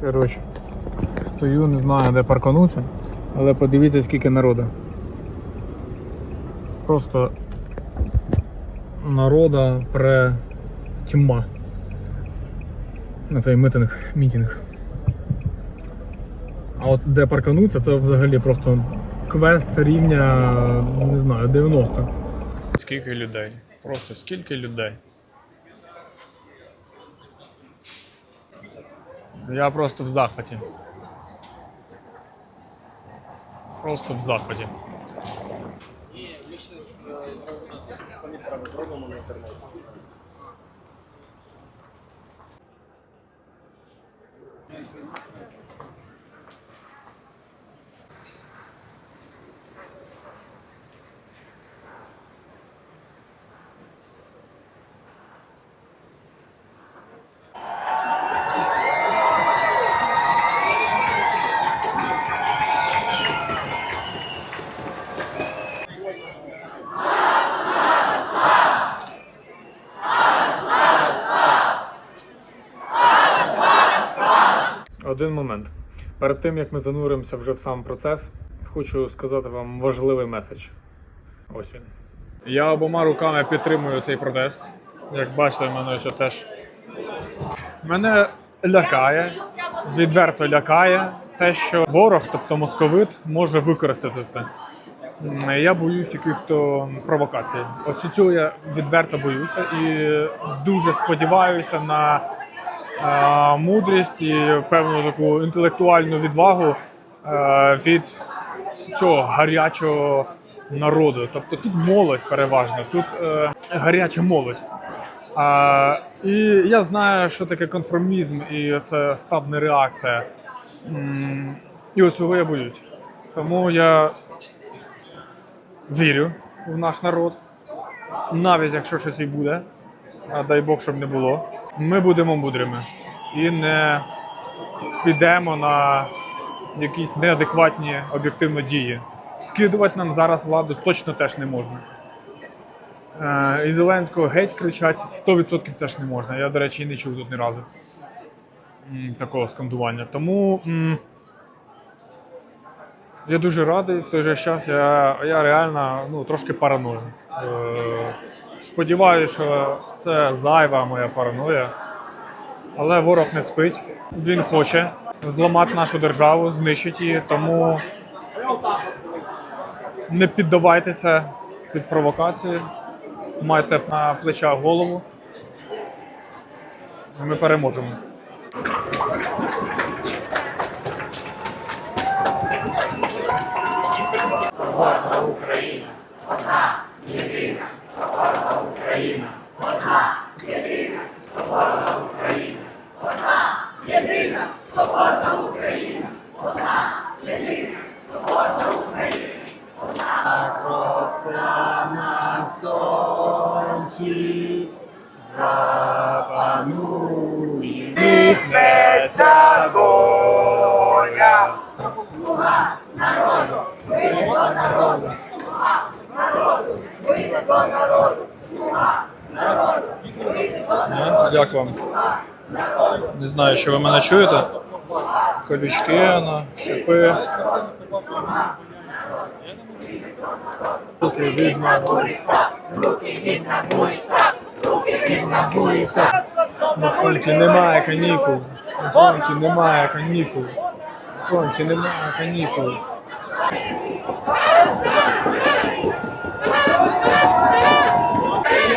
Коротше, стою, не знаю, де паркануться, але подивіться, скільки народу. Просто народа пре тьма на цей митинг, мітинг. А от де паркануться, це взагалі просто квест рівня, не знаю, 90. Скільки людей? Просто скільки людей. Я просто в захваті. Просто в захваті. Один момент. Перед тим як ми зануримося вже в сам процес, хочу сказати вам важливий меседж. Ось він. Я обома руками підтримую цей протест. Як бачите, мене ось теж. Мене лякає, відверто лякає те, що ворог, тобто московит, може використати це. Я боюсь яких-то провокацій. Оцю цього я відверто боюся і дуже сподіваюся на мудрість і певну таку інтелектуальну відвагу е, від цього гарячого народу. Тобто тут молодь переважно, тут е, гаряча молодь. А, і я знаю, що таке конформізм і це стадна реакція. І ось цього я боюсь. Тому я вірю в наш народ, навіть якщо щось і буде, дай Бог, щоб не було. Ми будемо мудрими і не підемо на якісь неадекватні об'єктивно дії. Скидувати нам зараз владу точно теж не можна. Е, І Зеленського геть кричать 100% теж не можна. Я, до речі, не чув тут ні разу такого скандування. Тому я дуже радий в той же час. Я, я реально ну, трошки параную. Сподіваюся, що це зайва моя параноя. Але ворог не спить. Він хоче зламати нашу державу, знищити її. Тому не піддавайтеся під провокації. Майте на плечах голову. Ми переможемо. Роса запанує, вихнеться доля. Слуга народу, вийде до народу, слуга народу, вийде до народу, слуга народу, вийде до народу, Як вам? Не знаю, що ви мене чуєте. Колючки, на, шипи. Набуйся, руки від набуйся, руки від набуйся. На фронті немає канікул. На фронті немає канікул. На фронті немає канікул.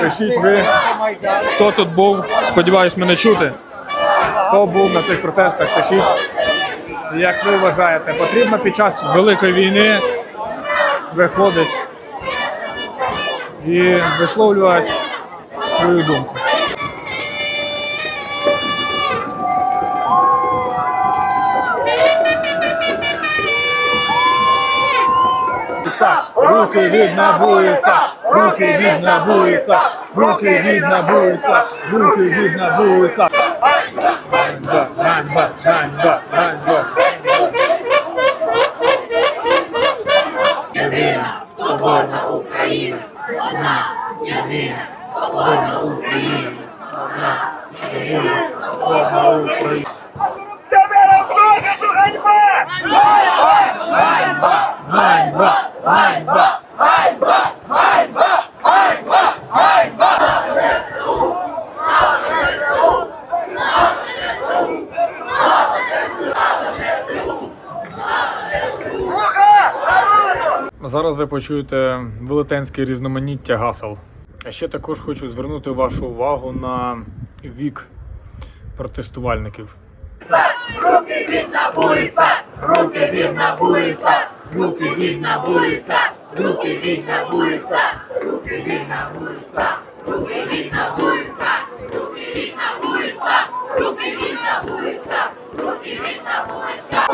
Пишіть ви, хто тут був. Сподіваюсь, мене чути. Хто був на цих протестах, пишіть. Як ви вважаєте, потрібно під час Великої війни виходить і висловлювати свою думку. Руки від набуйся, руки від набуйся, руки від набуйся, руки від набуйся. Ганьба, ганьба, ганьба, ганьба. Єдина, соборна Україна, одна, єдина, соборна Україна, одна, єдина, соборна Україна. А корупція зараз ви почуєте велетенське різноманіття гасел. А ще також хочу звернути вашу увагу на вік протестувальників. Руки від набуйся, руки від набуйся, руки від набуйся, руки від набуйся, руки від набуйся, руки від набуйся, руки від набуйся, руки від набуйся, руки від набуйся.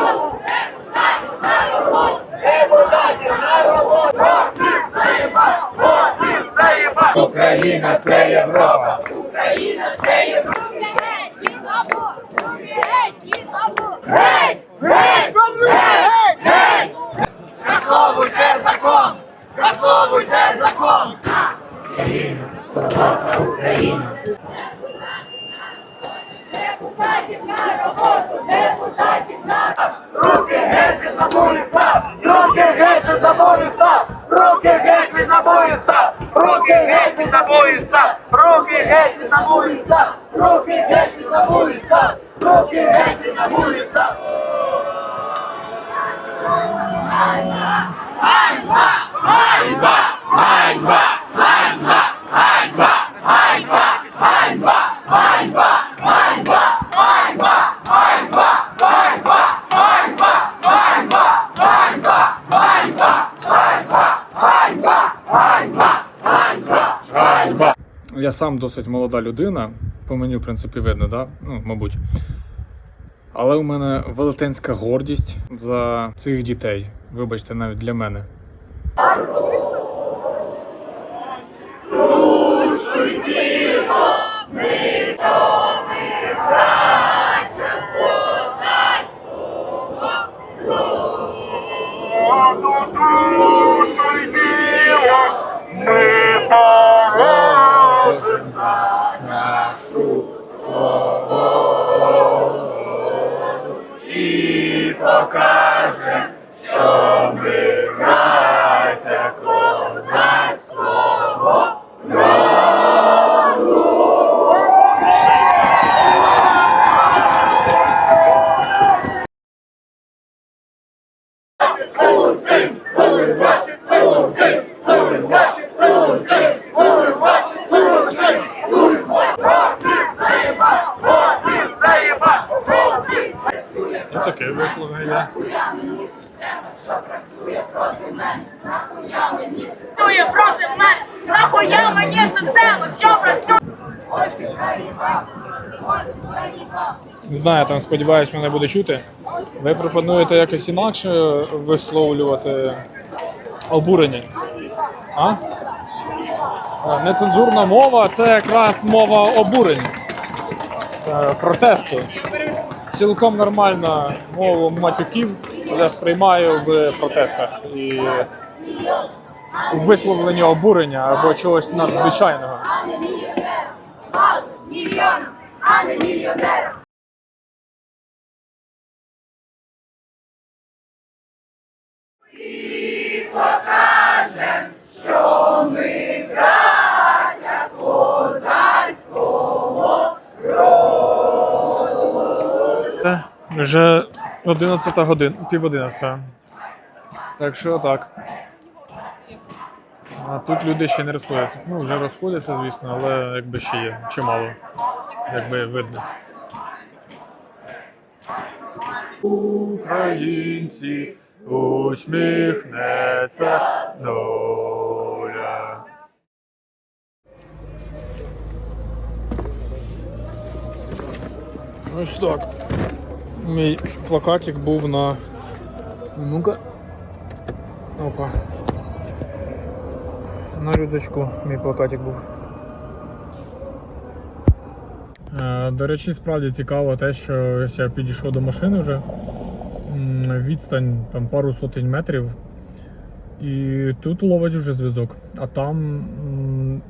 Депутатів на роботу, депутатів на роботу, офіс заєба, офіс заєба. Україна це Європа. Україна це Європа. Геть від аборту! Геть від аборту! Геть! Геть! Геть! Геть! Скасовуйте закон! Скасовуйте закон! Депутатів на роботу! Депутатів на Руки геть від набоїса! Руки геть від набоїса! Руки геть від набоїса! Руки геть від набоїса! Руки геть від набоїса! Руки геть від набоїса! Руки геть від набоїса! Я сам досить молода людина, по мені, в принципі, видно, да? ну, мабуть. Але у мене велетенська гордість за цих дітей. Вибачте, навіть для мене. Не знаю, там сподіваюсь, мене буде чути. Ви пропонуєте якось інакше висловлювати обурення. А? А, Нецензурна мова це якраз мова обурень, е, протесту. Цілком нормальна мова матюків я сприймаю в протестах і у висловленні обурення або чогось надзвичайного. Мільйон, а не мільйонер! Вже 11 годин, пів 11. Так що так. А тут люди ще не розходяться. Ну, вже розходяться, звісно, але якби ще є чимало. Якби видно. Українці усміхнеться доля. Ось так. Мій плакатик був на. Ну-ка. Опа. На рюкзачку мій плакатик був. Е, До речі, справді цікаво те, що я підійшов до машини вже. Відстань там пару сотень метрів. І тут ловить вже зв'язок. А там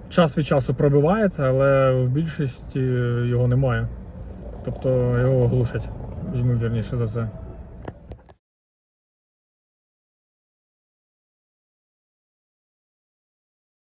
час від часу пробивається, але в більшості його немає. Тобто його глушать, Brzmi wierniejsze za